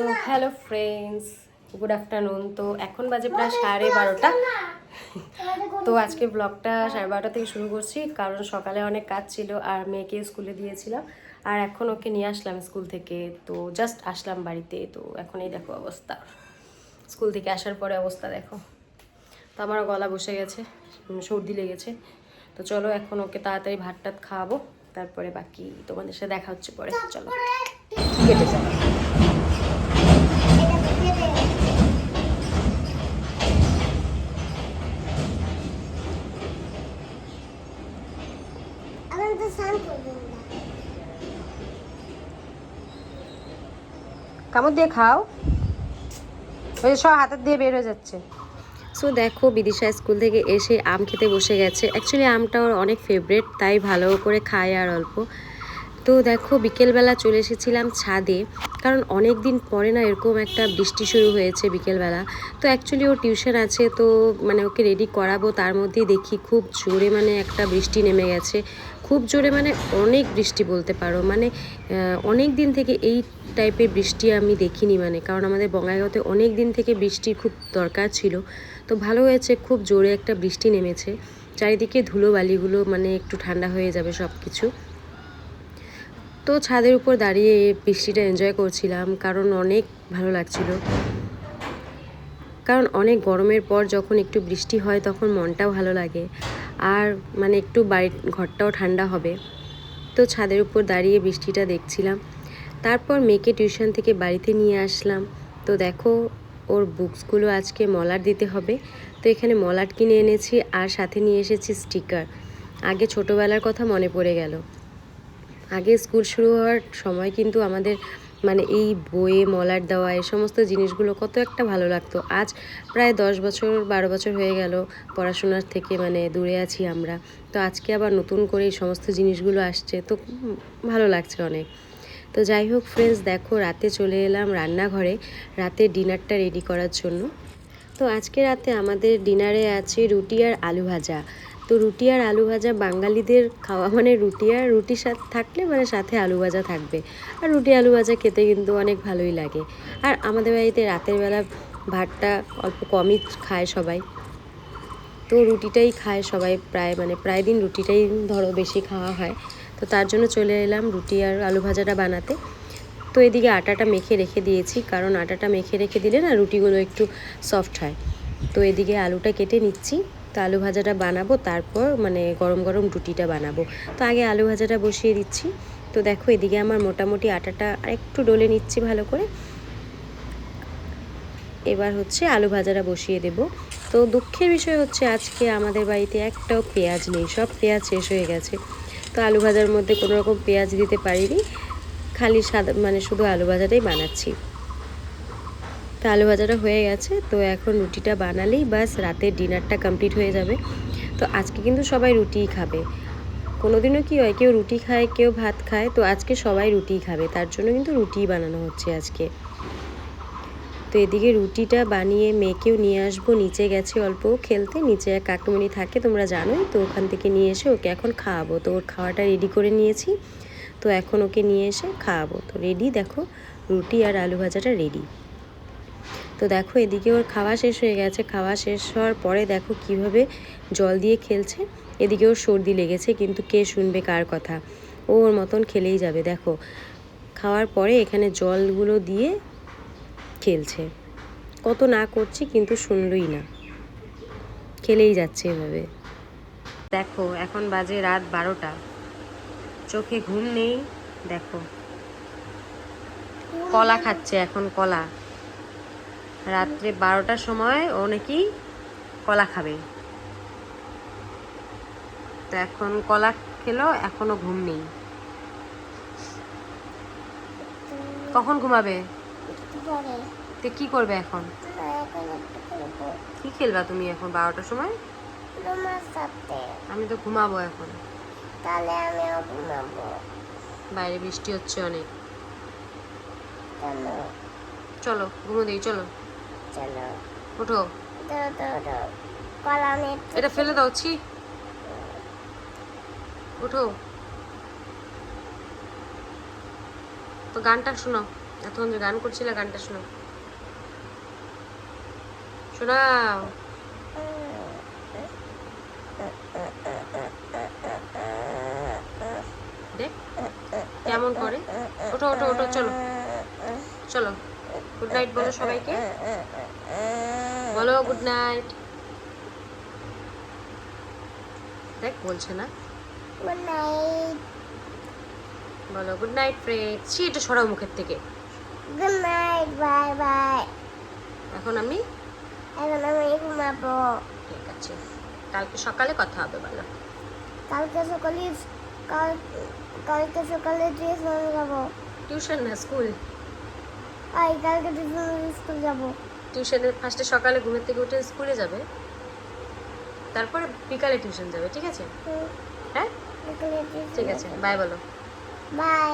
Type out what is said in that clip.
So hello friends good afternoon তো এখন বাজে প্রায় সাড়ে বারোটা। তো আজকে ব্লগটা সাড়ে বারোটা থেকে শুরু করছি কারণ সকালে অনেক কাজ ছিল আর মেয়েকে স্কুলে দিয়েছিলাম। আর এখন ওকে নিয়ে আসলাম স্কুল থেকে। তো জাস্ট আসলাম বাড়িতে। তো এখন এই দেখো অবস্থা। স্কুল থেকে আসার পরে অবস্থা দেখো। তো আমারও গলা বসে গেছে সর্দি লেগেছে। তো চলো এখন ওকে তাড়াতাড়ি ভাত টাত খাওয়াবো। তারপরে বাকি তোমাদের সাথে দেখা হচ্ছে পরে। চলো। কেটে যাব আমি তো স্নান করব না কামড় দিয়ে খাও। ওই সব হাতের দিয়ে বের হয়ে যাচ্ছে। সো দেখো, বিদিশা স্কুল থেকে এসে আম খেতে বসে গেছে। অ্যাকচুয়ালি আমটা ওর অনেক ফেভারেট তাই ভালো করে খায় আর অল্প। তো দেখো, বিকেলবেলা চলে এসেছিলাম ছাদে, কারণ অনেক দিন পরে না এরকম একটা বৃষ্টি শুরু হয়েছে বিকেলবেলা। তো অ্যাকচুয়ালি ও টিউশন আছে, তো মানে ওকে রেডি করাবো, তার মধ্যেই দেখি খুব জোরে মানে একটা বৃষ্টি নেমে গেছে। খুব জোরে মানে অনেক বৃষ্টি বলতে পারো মানে অনেক দিন থেকে এই টাইপের বৃষ্টি আমি দেখিনি মানে কারণ আমাদের বঙ্গাইগাঁওতে অনেক দিন থেকে বৃষ্টির খুব দরকার ছিল। তো ভালো হয়েছে, খুব জোরে একটা বৃষ্টি নেমেছে। চারিদিকে ধুলো বালিগুলো মানে একটু ঠান্ডা হয়ে যাবে সব কিছু তো ছাদের উপর দাঁড়িয়ে বৃষ্টিটা এনজয় করছিলাম, কারণ অনেক ভালো লাগছিল। কারণ অনেক গরমের পর যখন একটু বৃষ্টি হয় তখন মনটাও ভালো লাগে, আর মানে একটু বাড়ির ঘরটাও ঠান্ডা হবে। তো ছাদের উপর দাঁড়িয়ে বৃষ্টিটা দেখছিলাম। তারপর মেয়েকে টিউশন থেকে বাড়িতে নিয়ে আসলাম। তো দেখো, ওর বুকসগুলো আজকে মলার দিতে হবে। তো এখানে মলাট কিনে এনেছি আর সাথে নিয়ে এসেছি স্টিকার আগে ছোটোবেলার কথা মনে পড়ে গেল। আগে স্কুল শুরু হওয়ার সময় কিন্তু আমাদের মানে এই বইয়ে মলার দেওয়া, এই সমস্ত জিনিসগুলো কত একটা ভালো লাগতো। আজ প্রায় দশ বছর, বারো বছর হয়ে গেল পড়াশোনার থেকে মানে দূরে আছি আমরা। তো আজকে আবার নতুন করে এই সমস্ত জিনিসগুলো আসছে, তো ভালো লাগছে অনেক। তো যাই হোক ফ্রেন্ডস দেখো রাতে চলে এলাম রান্নাঘরে। রাতে ডিনারটা রেডি করার জন্য। তো আজকে রাতে আমাদের ডিনারে আছে রুটি আর আলু ভাজা। তো রুটি আর আলু ভাজা বাঙালিদের খাওয়া মানে রুটি আর রুটির সাথে থাকলে মানে সাথে আলু ভাজা থাকবে। আর রুটি আলু ভাজা খেতে কিন্তু অনেক ভালোই লাগে। আর আমাদের বাড়িতে রাতের বেলা ভাতটা অল্প কমই খায় সবাই। তো রুটিটাই খায় সবাই প্রায় মানে প্রায় দিন রুটিটাই ধরো বেশি খাওয়া হয়। তো তার জন্য চলে এলাম রুটি আর আলু ভাজাটা বানাতে। তো এদিকে আটাটা মেখে রেখে দিয়েছি, কারণ আটাটা মেখে রেখে দিলে না রুটিগুলো একটু সফট হয়। তো এদিকে আলুটা কেটে নিচ্ছি। তো আলু ভাজাটা বানাবো, তারপর মানে গরম গরম রুটিটা বানাবো। তো আগে আলু ভাজাটা বসিয়ে দিচ্ছি। তো দেখো এদিকে আমার মোটামুটি আটাটা একটু ডলে নিচ্ছি ভালো করে। এবার হচ্ছে আলু ভাজাটা বসিয়ে দেব। তো দুঃখের বিষয় হচ্ছে আজকে আমাদের বাড়িতে একটাও পেঁয়াজ নেই, সব পেঁয়াজ শেষ হয়ে গেছে। তো আলু ভাজার মধ্যে কোনো রকম পেঁয়াজ দিতে পারিনি। খালি সাদা মানে শুধু আলু ভাজাটাই বানাচ্ছি। তো আলু ভাজাটা হয়ে গেছে, তো এখন রুটিটা বানালেই বাস রাতের ডিনারটা কমপ্লিট হয়ে যাবে। তো আজকে কিন্তু সবাই রুটিই খাবে। কোনোদিনও কি হয়, কেউ রুটি খায়, কেউ ভাত খায়, তো আজকে সবাই রুটিই খাবে, তার জন্য কিন্তু রুটিই বানানো হচ্ছে আজকে। তো এদিকে রুটিটা বানিয়ে মেয়েকেও নিয়ে আসব, নিচে গেছে অল্প খেলতে, নিচে এক কাকুমণি থাকে, তোমরা জানোই, তো ওখান থেকে নিয়ে এসে ওকে এখন খাওয়াবো। তো ওর খাওয়াটা রেডি করে নিয়েছি, তো এখন ওকে নিয়ে এসে খাওয়াবো। তো রেডি, দেখো, রুটি আর আলু ভাজাটা রেডি। তো দেখো, এদিকে ওর খাওয়া শেষ হয়ে গেছে। খাওয়া শেষ হওয়ার পরে দেখো কীভাবে জল দিয়ে খেলছে। এদিকে ওর সর্দি লেগেছে, কিন্তু কে শুনবে কার কথা। ও ওর মতন খেলেই যাবে, দেখো। খাওয়ার পরে এখানে জলগুলো দিয়ে খেলছে। কত না করছি, কিন্তু শুনলই না। খেলেই যাচ্ছে এভাবে। দেখো, এখন বাজে রাত বারোটা। চোখে ঘুম নেই, দেখো। কলা খাচ্ছে এখন, কলা। রাত্রে বারোটার সময় ও নাকি কলা খাবে। তো এখন কলা খেলো এখনও ঘুম নেই। কখন ঘুমাবে? তো কি করবে এখন? কি খেলবা তুমি এখন বারোটার সময়? আমি তো ঘুমাবো এখন। তাহলে আমিও ঘুমাবো। বাইরে বৃষ্টি হচ্ছে অনেক। চলো ঘুমো দিই চলো। চলো কলা এটা ফেলে দাও ছি। ওঠো। তো গানটা শোনো। এতক্ষণ যে গান করছিলে গানটা শোনো। শোনাও। দেখ কেমন করে। ওঠো ওঠো ওঠো চলো। চলো। গুড নাইট বলো সবাইকে। বলো গুড নাইট দেখ বলছে না। গুড নাইট বলো গুড নাইট ফ্রেন্ড সি এটা সরাও মুখের থেকে। গুড নাইট বাই বাই এখন আমি? এখন আমি ঘুমাবো। ঠিক আছে। কালকে সকালে কথা হবে বলো। কালকে সকালে কাল কালকে সকালে টিউশন যাব টিউশন না স্কুল? আই কালকে টিউশন স্কুল যাব। টিউশনে ফার্স্টে সকালে ঘুমের থেকে উঠে স্কুলে যাবে তারপরে বিকালে টিউশন যাবে ঠিক আছে? হ্যাঁ? ঠিক আছে বাই বলো। বাই